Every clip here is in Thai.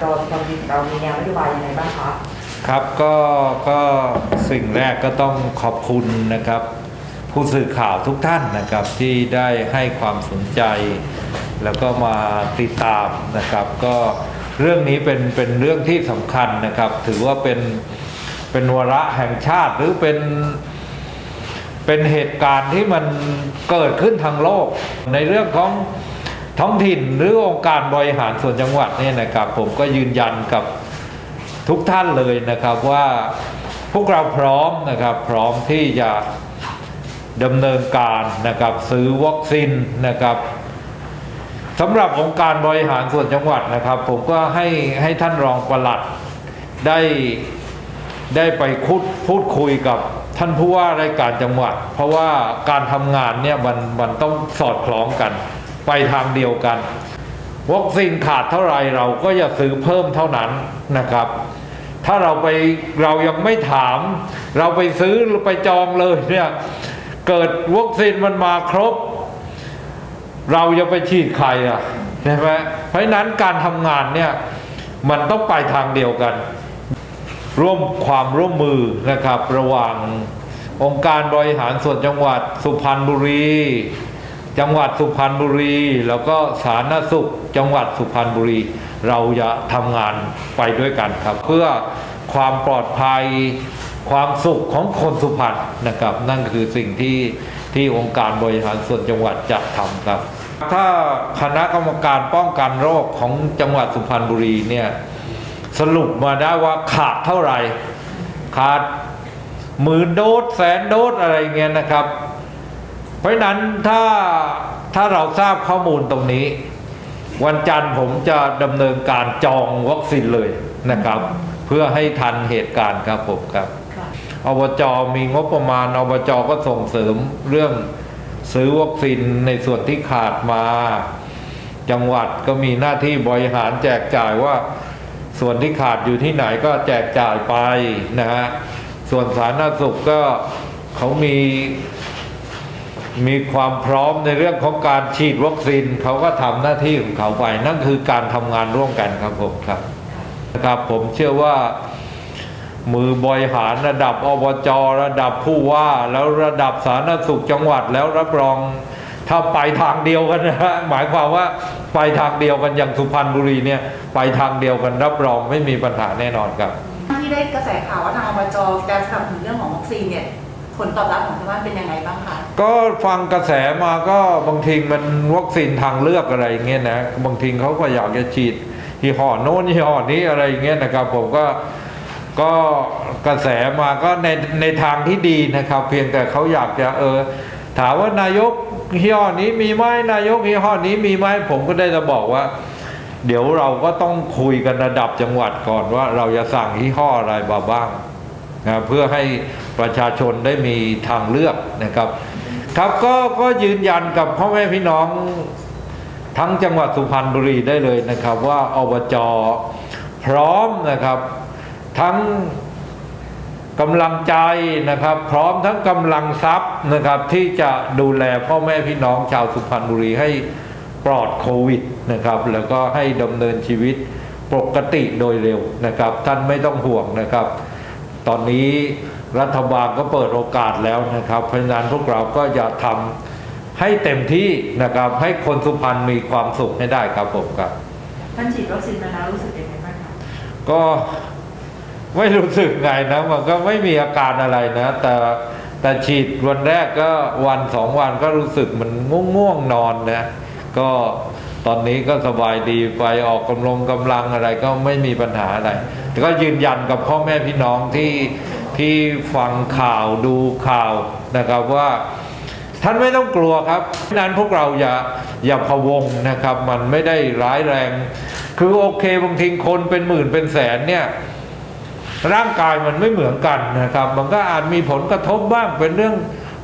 เราเรามีเรามีแนวนโยบายยังไงบ้างคะครับก็ก็สิ่งแรกก็ต้องขอบคุณนะครับ ผู้สื่อข่าวทุกท่านนะครับที่ได้ให้ความสนใจ แล้วก็มาติดตามนะครับ ก็เรื่องนี้เป็นเป็นเรื่องที่สำคัญนะครับ ถือว่าเป็นเป็นวาระแห่งชาติหรือเป็นเป็นเหตุการณ์ที่มันเกิดขึ้นทางโลก ในเรื่องของ ท้องถิ่นหรือองค์การบริหารส่วนจังหวัดเนี่ยนะครับ ผมก็ยืนยันกับทุกท่านเลยนะครับว่าพวกเราพร้อมนะครับพร้อมที่จะดำเนินการนะครับซื้อวัคซีนนะครับสำหรับองค์การบริหารส่วนจังหวัดนะครับ ผมก็ให้ให้ท่านรองปลัดได้ได้ไปคุดพูดคุยกับท่านผู้ว่าราชการจังหวัด เพราะว่าการทำงานเนี่ยมันมันต้องสอดคล้องกัน ไปทางเดียวกันวัคซีนขาดเท่าไรเราก็อย่าซื้อเพิ่มเท่านั้นนะครับ ถ้าเราไปเรายังไม่ถาม เราไปซื้อไปจองเลยเนี่ยเกิดวัคซีนมันมาครบ เราจะไปฉีดใครอะใช่ไหมเพราะนั้นการทำงานเนี่ยมันต้องไปทางเดียวกัน ร่วมความร่วมมือนะครับ ระหว่างองค์การบริหารส่วนจังหวัดสุพรรณบุรี จังหวัดสุพรรณบุรี แล้วก็สาธารณสุขจังหวัดสุพรรณบุรี เราจะทำงานไปด้วยกันครับ เพื่อความปลอดภัยความสุขของคนสุพรรณนะครับ นั่นคือสิ่งที่ที่องค์การบริหารส่วนจังหวัดจะทำครับ ถ้าคณะกรรมการป้องกันโรคของจังหวัดสุพรรณบุรีเนี่ยสรุปมาได้ว่าขาดเท่าไหร่ ขาดหมื่นโดสแสนโดสอะไรเงี้ยนะครับ ราะฉะนั้นถ้าถ้าเราทราบข้อมูลตรงนี้ วันจันทร์ผมจะดำเนินการจองวัคซีนเลยนะครับ เพื่อให้ทันเหตุการณ์ครับผมครับค่ะอบจมีงบประมาณอบจก็ส่งเสริมเรื่องซื้อวัคซีนในส่วนที่ขาดมา จังหวัดก็มีหน้าที่บริหารแจกจ่ายว่า ส่วนที่ขาดอยู่ที่ไหนก็แจกจ่ายไปนะฮะส่วนสาธารณสุขก็เขามี มีความพร้อมในเรื่องของการฉีดวัคซีนเขาก็ทำหน้าที่ของเขาไป นั่นคือการทำงานร่วมกันครับผมครับนะครับผมเชื่อว่ามือบริหารระดับอบจระดับผู้ว่าแล้วระดับสาธารณสุขจังหวัดแล้วรับรองถ้าไปทางเดียวกันนะฮะหมายความว่าไปทางเดียวกันอย่างสุพรรณบุรีเนี่ย ไปทางเดียวกันรับรองไม่มีปัญหาแน่นอนครับ ที่ได้กระแสข่าวว่าทางอบจจะสนับสนุนเรื่องของวัคซีนเนี่ย ผลตอบรับของชาวบ้านเป็นยังไงบ้างคะ ก็ฟังกระแสมาก็บางทีมันวัคซีนทางเลือกอะไรอย่างเงี้ยนะบางทีเขาก็อยากจะฉีดยี่ห้อโน้นยี่ห้อนี้อะไรอย่างเงี้ยนะครับ ผมก็ก็กระแสมาก็ในในทางที่ดีนะครับ เพียงแต่เขาอยากจะเออ ถามว่านายกยี่ห้อนี้มีไหมนายกยี่ห้อนี้มีไหมผมก็ได้จะบอกว่า เดี๋ยวเราก็ต้องคุยกันระดับจังหวัดก่อนว่า เราจะสั่งยี่ห้ออะไรบ้าง นะเพื่อให้ประชาชนได้มีทางเลือกนะครับ ครับก็ก็ยืนยันกับพ่อแม่พี่น้องทั้งจังหวัดสุพรรณบุรีได้เลยนะครับ ว่าอบจพร้อมนะครับ ทั้งกำลังใจนะครับ พร้อมทั้งกำลังทรัพย์นะครับ ที่จะดูแลพ่อแม่พี่น้องชาวสุพรรณบุรีให้ปลอดโควิดนะครับ แล้วก็ให้ดำเนินชีวิตปกติโดยเร็วนะครับ ท่านไม่ต้องห่วงนะครับ ตอนนี้รัฐบาลก็เปิดโอกาสแล้วนะครับ เพราะฉะนั้นพวกเราก็จะทำให้เต็มที่นะครับ ให้คนสุพรรณมีความสุขให้ได้ครับผมครับท่านฉีดวัคซีนมาแล้วรู้สึกยังไงบ้างคะก็ไม่รู้สึกไงนะมันก็ไม่มีอาการอะไรนะ แต่แต่ฉีดวันแรกก็วันสองวันก็รู้สึกมันง่วงง่วงๆนอนนะก็ ตอนนี้ก็สบายดีไปออกกำลังกำลังอะไรก็ไม่มีปัญหาอะไร แต่ก็ยืนยันกับพ่อแม่พี่น้องที่ที่ฟังข่าวดูข่าวนะครับว่าท่านไม่ต้องกลัวครับเพราะนั้นพวกเราอย่าอย่าพะวงนะครับ มันไม่ได้ร้ายแรง คือโอเคบางทีคนเป็นหมื่นเป็นแสนเนี่ยร่างกายมันไม่เหมือนกันนะครับ มันก็อาจมีผลกระทบบ้างเป็นเรื่อง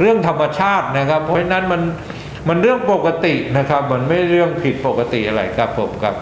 เรื่องธรรมชาตินะครับ เพราะฉะนั้นมัน มันเรื่องปกตินะครับ มันไม่เรื่องผิดปกติอะไรครับผมครับ